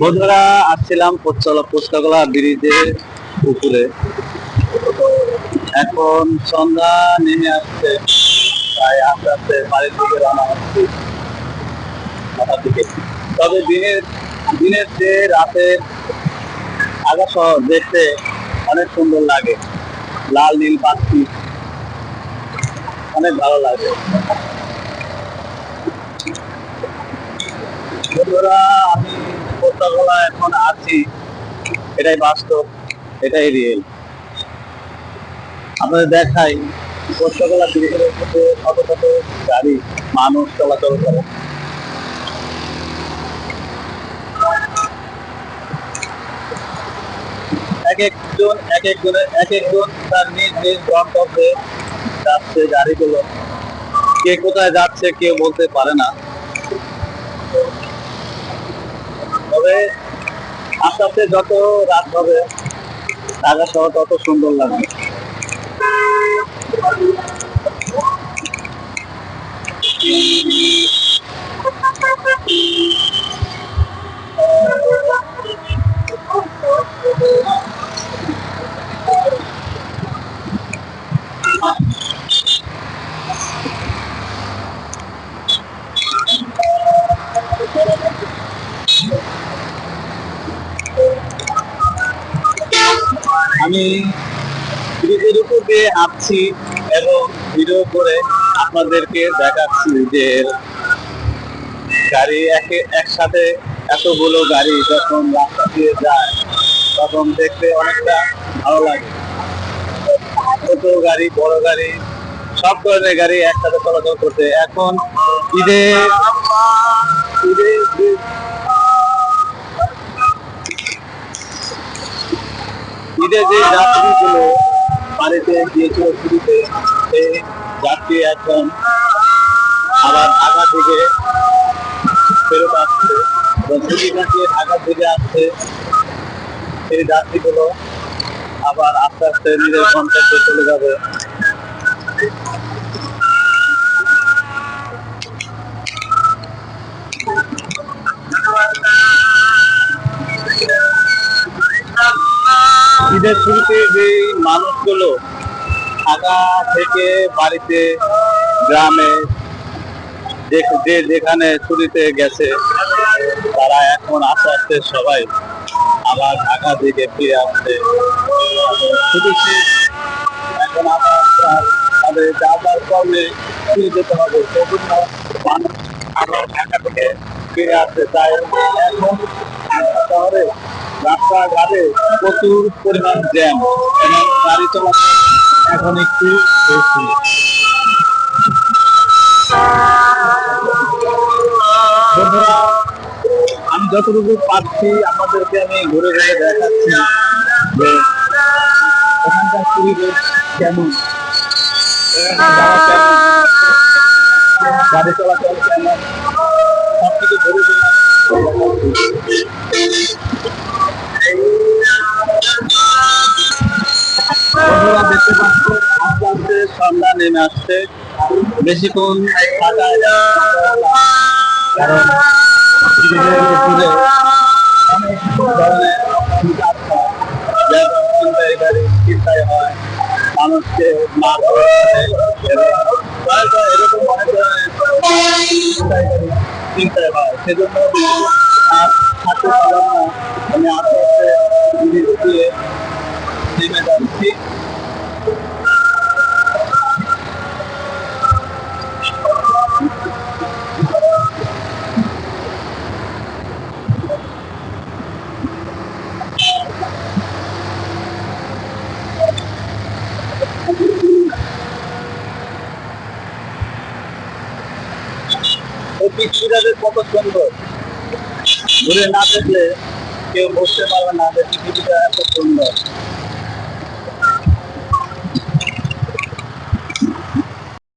বন্ধুরা, আসছিলাম পোস্তলা পুস্তকলা ব্রিজের উপরে। এখন সন্ধ্যা নেমে আসছে, তাই আস্তে আস্তে বাড়ির দিকে রওনা তবে দিনের দিনের যে রাতের আকাশ দেখতে অনেক সুন্দর লাগে। লাল নীল পাখি অনেক ভালো লাগে বন্ধুরা আমি কোথাও এখন আছি। এটাই বাস্তব, এটাই রিয়েল আপনাদের দেখাই কত কত গাড়ি, মানুষ চলাচল করে। এক একজন, এক একজনের এক একজন তার নিজ নিজ গন্তব্যে যাচ্ছে গাড়িগুলো। কে কোথায় যাচ্ছে কেউ বলতে পারে না। তবে আস্তে আস্তে যত রাত হবে ঢাকা শহর তত সুন্দর লাগবে। আমি ব্রিজের উপর দিয়ে এবং ভিডিও করে আপনাদেরকে দেখাচ্ছি যে গাড়ি একে একসাথে এতগুলো গাড়ি যখন রাস্তা দিয়ে যায়, তখন দেখতে অনেকটা ভালো লাগে। ছোট গাড়ি, বড় গাড়ি, সব ধরনের গাড়ি একসাথে চলাচল করতে এখন ঈদে ঈদে যে- যাত্রী ছিল বাড়িতে গিয়েছিল ছুটিতে সেই যাত্রী এখন আবার ঢাকা থেকে ফেরত আসছে এবং কাটিয়ে ঢাকা থেকে আসছে। সেই যাত্রীগুলো আবার আস্তে আস্তে নিজের গন্তব্যে চলে যাবে। ঈদের শুরুতে যে মানুষগুলো ঢাকা থেকে বাড়িতে গ্রামে যে- যেখানে ছুটিতে গেছে, তারা এখন আস্তে আস্তে সবাই আবার ঢাকা থেকে ফিরে আসছে। ছুটি এখন আবার তাদের যা যার কর্মে ফিরে যেতে হবে মানুষ আবার ঢাকা থেকে ফিরে আসছে। তাই এখন শহরে রাস্তাঘাটে প্রচুর পরিমাণ জ্যাম এবং গাড়ি চলাচল এখন একটু বেশি। আমি যতটুকু পাচ্ছি আপনাদেরকে আমি ঘুরে ঘুরে দেখাচ্ছি যে ওখানকার পরিবেশ কেমন। গাড়ি চলাচল কেমন। সব কিছু ঘুরে ঘুরে নেমে আসছে। বেশিক্ষণ থাকা হয় মানুষকে এরকম অনেক হয় সেজন্য আমি আস্তে আস্তে ব্রিজ দিয়ে নেমে যাচ্ছি এই পৃথিবীটা যে কত সুন্দর। ঘুরে না দেখলে কেউ বুঝতে পারবে না যে পৃথিবীটা এত সুন্দর।